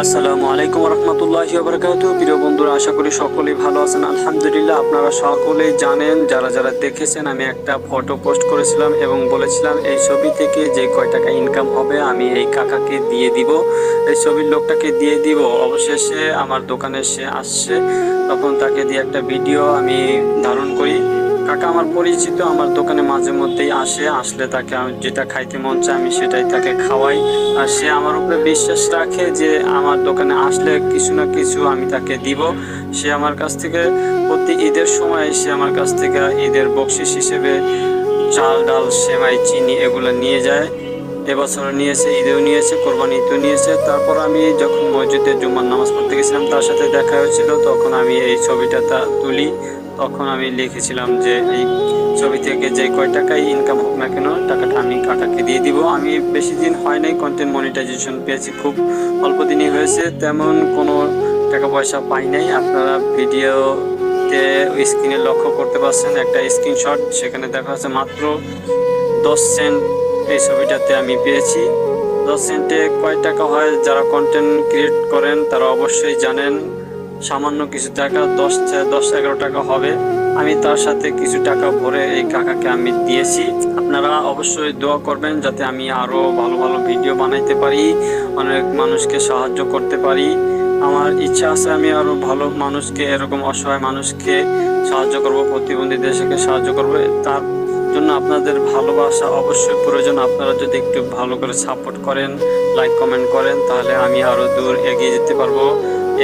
আসসালামু আলাইকুম রহমতুল্লাহি বারকাতু প্রিয় বন্ধুরা, আশা করি সকলেই ভালো আছেন। আলহামদুলিল্লাহ, আপনারা সকলেই জানেন, যারা যারা দেখেছেন, আমি একটা ফটো পোস্ট করেছিলাম এবং বলেছিলাম, এই ছবি থেকে যে কয় টাকা ইনকাম হবে, আমি এই কাকাকে দিয়ে দিব। এই ছবির লোকটাকে দিয়ে দিব। অবশেষে আমার দোকানে সে আসছে। তখন তাকে দিয়ে একটা ভিডিও আমি ধারণ করি। কাকা আমার পরিচিত, আমার দোকানে মাঝে মধ্যেই আসে, আসলে তাকে যেটা খাইতে মন চায় আমি সেটাই তাকে খাওয়াই। আর সে আমার উপরে বিশ্বাস রাখে যে আমার দোকানে আসলে কিছু না কিছু আমি তাকে দিব। সে আমার কাছ থেকে প্রতি ঈদের সময় সে আমার কাছ থেকে ঈদের বকশিস হিসেবে চাল, ডাল, সেমাই, চিনি এগুলো নিয়ে যায়। এবছর নিয়েছে, ঈদেও নিয়েছে কোরবানি ঈদেও নিয়েছে। তারপর আমি যখন মসজিদে জুম্মার নামাজ পড়তে গেছিলাম, তার সাথে দেখা হয়েছিল, তখন আমি এই ছবিটা তুলি। তখন আমি লিখেছিলাম যে এই ছবি থেকে যে কয় টাকাই ইনকাম হোক না কেন, টাকাটা আমি কাকাকে দিয়ে দিব। আমি বেশি দিন হয় নাই কন্টেন্ট মনিটাইজেশন পেয়েছি, খুব অল্প দিনই হয়েছে। তেমন কোনো টাকা পয়সা পাই নাই। আপনারা ভিডিওতে স্ক্রিনে লক্ষ্য করতে পারছেন, একটা স্ক্রিনশট সেখানে দেখা যাচ্ছে মাত্র দশ সেন্ট এই ছবিটাতে আমি পেয়েছি। দশ সেন্টে কয় টাকা হয়, যারা কন্টেন্ট ক্রিয়েট করেন, তারা অবশ্যই জানেন। সামান্য কিছু টাকা, দশ দশ এগারো টাকা হবে। আমি তার সাথে কিছু টাকা ভরে এই কাকাকে আমি দিয়েছি। আপনারা অবশ্যই দোয়া করবেন যাতে আমি আরও ভালো ভালো ভিডিও বানাইতে পারি, অনেক মানুষকে সাহায্য করতে পারি। আমার ইচ্ছা আছে আমি আরও ভালো মানুষকে, এরকম অসহায় মানুষকে সাহায্য করব, প্রতিবন্ধী দেশকে সাহায্য করব। তার জন্য আপনাদের ভালোবাসা অবশ্যই প্রয়োজন। আপনারা যদি একটু ভালো করে সাপোর্ট করেন লাইক কমেন্ট করেন, তাহলে আমি আরও দূর এগিয়ে যেতে পারব।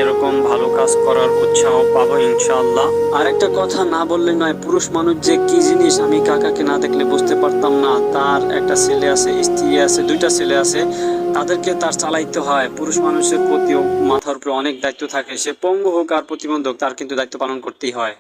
এরকম ভালো কাজ করার উৎসাহ পাবো ইনশাআল্লাহ। আরেকটা কথা না বললে নয়, পুরুষ মানুষ যে কি জিনিস আমি কাকাকে না দেখলে বুঝতে পারতাম না, তার একটা ছেলে আছে, স্ত্রী আছে, দুইটা ছেলে আছে, তাদেরকে তার চালাইতে হয়। পুরুষ মানুষের প্রতিও মাথার উপরে অনেক দায়িত্ব থাকে, সে পঙ্গু হোক আর প্রতিবন্ধক, তার কিন্তু দায়িত্ব পালন করতেই হয়।